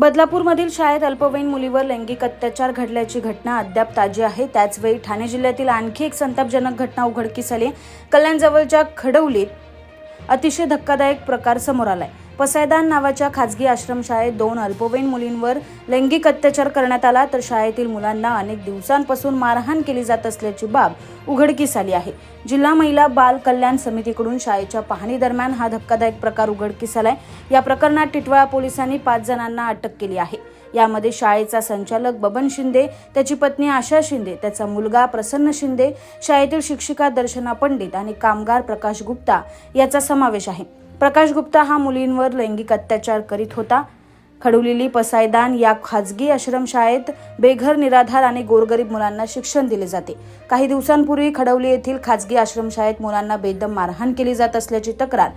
बदलापूरमधील शाळेत अल्पवयीन मुलीवर लैंगिक अत्याचार घडल्याची घटना अद्याप ताजी आहे. त्याचवेळी ठाणे जिल्ह्यातील आणखी एक संतापजनक घटना उघडकीस आली. कल्याणजवळच्या खडवलीत अतिशय धक्कादायक प्रकार समोर आलाय. पसायदान नावाच्या खाजगी आश्रमशाळेत दोन अल्पवयीन मुलींवर लैंगिक अत्याचार करण्यात आला तर शाळेतील मुलांना अनेक दिवसांपासून मारहाण केली जात असल्याची बाब उघडकीस आली आहे. जिल्हा महिला बाल कल्याण समितीकडून शाळेच्या पाहणी दरम्यान हा धक्कादायक प्रकार उघडकीस आलाय. या प्रकरणात टिटवाळा पोलिसांनी पाच जणांना अटक केली आहे. यामध्ये शाळेचा संचालक बबन शिंदे त्याची पत्नी आशा शिंदे त्याचा मुलगा प्रसन्न शिंदे शाळेतील शिक्षिका दर्शना पंडित आणि कामगार प्रकाश गुप्ता याचा समावेश आहे. प्रकाश गुप्ता हा मुलींवर लैंगिक अत्याचार करीत होता. खडवलेली पसायदान या खाजगी आश्रमशाळेत बेघर निराधार आणि गोरगरीब मुलांना शिक्षण दिले जाते. काही दिवसांपूर्वी खडवली येथील खाजगी आश्रमशाळेत मुलांना बेदम मारहाण केली जात असल्याची तक्रार.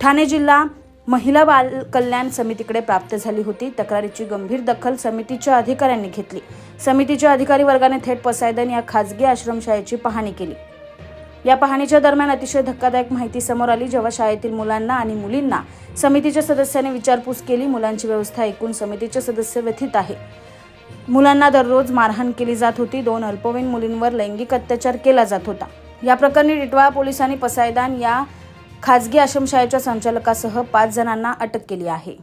ठाणे जिल्हा महिला बाल कल्याण समितीकडे प्राप्त झाली होती. तक्रारीची गंभीर दखल समितीच्या अधिकाऱ्यांनी घेतली. समितीच्या अधिकारी वर्गाने थेट पसायदन या खाजगी आश्रमशाळेची पाहणी केली. या पाहणीच्या दरम्यान अतिशय धक्कादायक माहिती समोर आली. जेव्हा शाळेतील मुलांना आणि मुलींना समितीच्या सदस्यांनी विचारपूस केली मुलांची व्यवस्था ऐकून समितीचे सदस्य व्यथित आहे. मुलांना दररोज मारहाण केली जात होती. दोन अल्पवयीन मुलींवर लैंगिक अत्याचार केला जात होता. या प्रकरणी टिटवाळा पोलिसांनी पसायदान या खाजगी आश्रमशाळेच्या संचालकासह पाच जणांना अटक केली आहे.